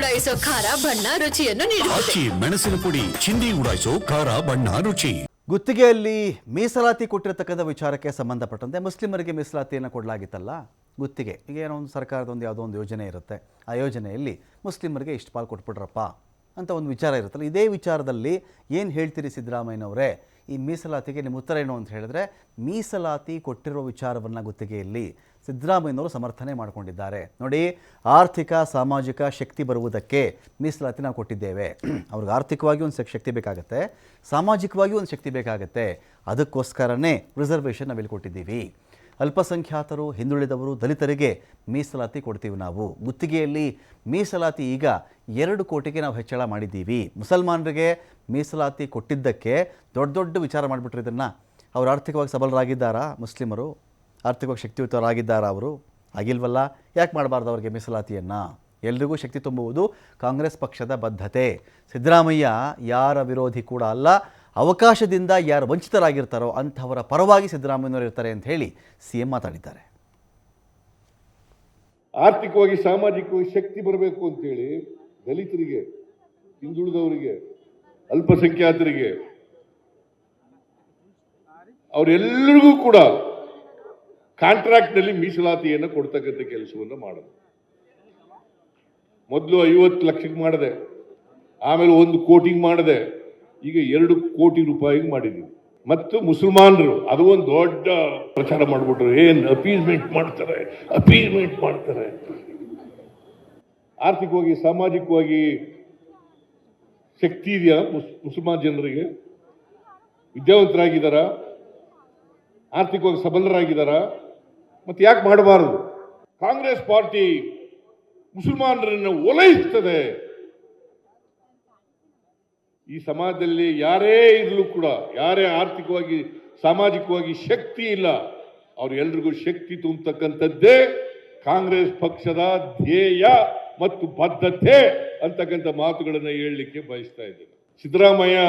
ಉಡಾಯಿಸೋ ಖಾರ ಬಣ್ಣ ರುಚಿಯನ್ನು ನೀಡುತ್ತದೆ. ಅಚ್ಚಿ ಮೆಣಸಿನ ಪುಡಿ ಚಿಂದಿ ಉಡಾಯಿಸೋ ಖಾರ ಬಣ್ಣ ರುಚಿ. ಗುತ್ತಿಗೆಯಲ್ಲಿ ಮೀಸಲಾತಿ ಕೊಟ್ಟಿರತಕ್ಕಂಥ ವಿಚಾರಕ್ಕೆ ಸಂಬಂಧಪಟ್ಟಂತೆ ಮುಸ್ಲಿಮರಿಗೆ ಮೀಸಲಾತಿಯನ್ನು ಕೊಡಲಾಗಿತ್ತಲ್ಲ? ಗುತ್ತಿಗೆ. ಈಗ ಏನೋ ಒಂದು ಸರ್ಕಾರದ ಒಂದು ಯಾವುದೋ ಒಂದು ಯೋಜನೆ ಇರುತ್ತೆ. ಆ ಯೋಜನೆಯಲ್ಲಿ ಮುಸ್ಲಿಮರಿಗೆ ಇಷ್ಟು ಪಾಲು ಕೊಟ್ಬಿಟ್ರಪ್ಪ ಅಂತ ಒಂದು ವಿಚಾರ ಇರುತ್ತಲ್ಲ. ಇದೇ ವಿಚಾರದಲ್ಲಿ ಏನು ಹೇಳ್ತೀರಿ ಸಿದ್ದರಾಮಯ್ಯನವರೇ? ಈ ಮೀಸಲಾತಿಗೆ ನಿಮ್ಮ ಉತ್ತರ ಏನು ಅಂತ ಹೇಳಿದ್ರೆ, ಮೀಸಲಾತಿ ಕೊಟ್ಟಿರುವ ವಿಚಾರವನ್ನು ಗುತ್ತಿಗೆಯಲ್ಲಿ ಸಿದ್ದರಾಮಯ್ಯನವರು ಸಮರ್ಥನೆ ಮಾಡಿಕೊಂಡಿದ್ದಾರೆ. ನೋಡಿ, ಆರ್ಥಿಕ, ಸಾಮಾಜಿಕ ಶಕ್ತಿ ಬರುವುದಕ್ಕೆ ಮೀಸಲಾತಿ ನಾವು ಕೊಟ್ಟಿದ್ದೇವೆ. ಅವ್ರಿಗೆ ಆರ್ಥಿಕವಾಗಿ ಒಂದು ಶಕ್ತಿ ಬೇಕಾಗುತ್ತೆ. ಸಾಮಾಜಿಕವಾಗಿ ಒಂದು ಶಕ್ತಿ ಬೇಕಾಗುತ್ತೆ. ಅದಕ್ಕೋಸ್ಕರನೇ ರಿಸರ್ವೇಷನ್ ನಾವಿಲ್ಲಿ ಕೊಟ್ಟಿದ್ದೀವಿ. ಅಲ್ಪಸಂಖ್ಯಾತರು, ಹಿಂದುಳಿದವರು, ದಲಿತರಿಗೆ ಮೀಸಲಾತಿ ಕೊಡ್ತೀವಿ ನಾವು. ಗುತ್ತಿಗೆಯಲ್ಲಿ ಮೀಸಲಾತಿ ಈಗ ಎರಡು ಕೋಟಿಗೆ ನಾವು ಹೆಚ್ಚಳ ಮಾಡಿದ್ದೀವಿ. ಮುಸಲ್ಮಾನರಿಗೆ ಮೀಸಲಾತಿ ಕೊಟ್ಟಿದ್ದಕ್ಕೆ ದೊಡ್ಡ ದೊಡ್ಡ ವಿಚಾರ ಮಾಡಿಬಿಟ್ರು ಇದನ್ನು ಅವರು ಆರ್ಥಿಕವಾಗಿ ಸಬಲರಾಗಿದ್ದಾರಾ ಮುಸ್ಲಿಮರು? ಆರ್ಥಿಕವಾಗಿ ಶಕ್ತಿಯುತರಾಗಿದ್ದಾರಾ ಅವರು? ಆಗಿಲ್ವಲ್ಲ? ಯಾಕೆ ಮಾಡಬಾರ್ದು ಅವರಿಗೆ ಮೀಸಲಾತಿಯನ್ನು? ಎಲ್ರಿಗೂ ಶಕ್ತಿ ತುಂಬುವುದು ಕಾಂಗ್ರೆಸ್ ಪಕ್ಷದ ಬದ್ಧತೆ. ಸಿದ್ದರಾಮಯ್ಯ ಯಾರ ವಿರೋಧಿ ಕೂಡ ಅಲ್ಲ. ಅವಕಾಶದಿಂದ ಯಾರು ವಂಚಿತರಾಗಿರ್ತಾರೋ ಅಂಥವರ ಪರವಾಗಿ ಸಿದ್ದರಾಮಯ್ಯನವರು ಇರ್ತಾರೆ ಅಂತ ಹೇಳಿ ಸಿ ಎಂ ಮಾತಾಡಿದ್ದಾರೆ. ಆರ್ಥಿಕವಾಗಿ, ಸಾಮಾಜಿಕವಾಗಿ ಶಕ್ತಿ ಬರಬೇಕು ಅಂತೇಳಿ ದಲಿತರಿಗೆ, ಹಿಂದುಳಿದವರಿಗೆ, ಅಲ್ಪಸಂಖ್ಯಾತರಿಗೆ, ಅವರೆಲ್ಲರಿಗೂ ಕೂಡ ಕಾಂಟ್ರಾಕ್ಟ್ನಲ್ಲಿ ಮೀಸಲಾತಿಯನ್ನು ಕೊಡ್ತಕ್ಕಂಥ ಕೆಲಸವನ್ನು ಮಾಡೋದು. ಮೊದಲು ಐವತ್ತು ಲಕ್ಷಕ್ಕೆ ಮಾಡಿದೆ, ಆಮೇಲೆ ಒಂದು ಕೋಟಿಗೆ ಮಾಡಿದೆ. ಈಗ ಎರಡು ಕೋಟಿ ರೂಪಾಯಿಗೆ ಮಾಡಿದ್ದೀವಿ ಮತ್ತು ಮುಸಲ್ಮಾನರು, ಅದು ಒಂದು ದೊಡ್ಡ ಪ್ರಚಾರ ಮಾಡಿಬಿಟ್ರು. ಏನು ಅಪೀಸ್ಮೆಂಟ್ ಮಾಡ್ತಾರೆ ಅಪೀಸ್ಮೆಂಟ್ ಮಾಡ್ತಾರೆ. ಆರ್ಥಿಕವಾಗಿ, ಸಾಮಾಜಿಕವಾಗಿ ಶಕ್ತಿ ಇದೆಯಾ ಮುಸ್, ಮುಸಲ್ಮಾನ್ ಜನರಿಗೆ? ವಿದ್ಯಾವಂತರಾಗಿದ್ದಾರಾ? ಆರ್ಥಿಕವಾಗಿ ಸಬಲರಾಗಿದ್ದಾರಾ? ಮತ್ತೆ ಯಾಕೆ ಮಾಡಬಾರದು? ಕಾಂಗ್ರೆಸ್ ಪಾರ್ಟಿ ಮುಸಲ್ಮಾನರನ್ನು ಓಲೈಸ್ತದೆ ಈ ಸಮಾಜದಲ್ಲಿ ಯಾರೇ ಇರಲು ಕೂಡ, ಯಾರೇ ಆರ್ಥಿಕವಾಗಿ, ಸಾಮಾಜಿಕವಾಗಿ ಶಕ್ತಿ ಇಲ್ಲ ಅವರೆಲ್ರಿಗೂ ಶಕ್ತಿ ತುಂಬತಕ್ಕಂಥದ್ದೇ ಕಾಂಗ್ರೆಸ್ ಪಕ್ಷದ ಧ್ಯೇಯ ಮತ್ತು ಬದ್ಧತೆ ಅಂತಕ್ಕಂಥ ಮಾತುಗಳನ್ನು ಹೇಳಲಿಕ್ಕೆ ಬಯಸ್ತಾ ಇದ್ದೇನೆ. ಸಿದ್ದರಾಮಯ್ಯ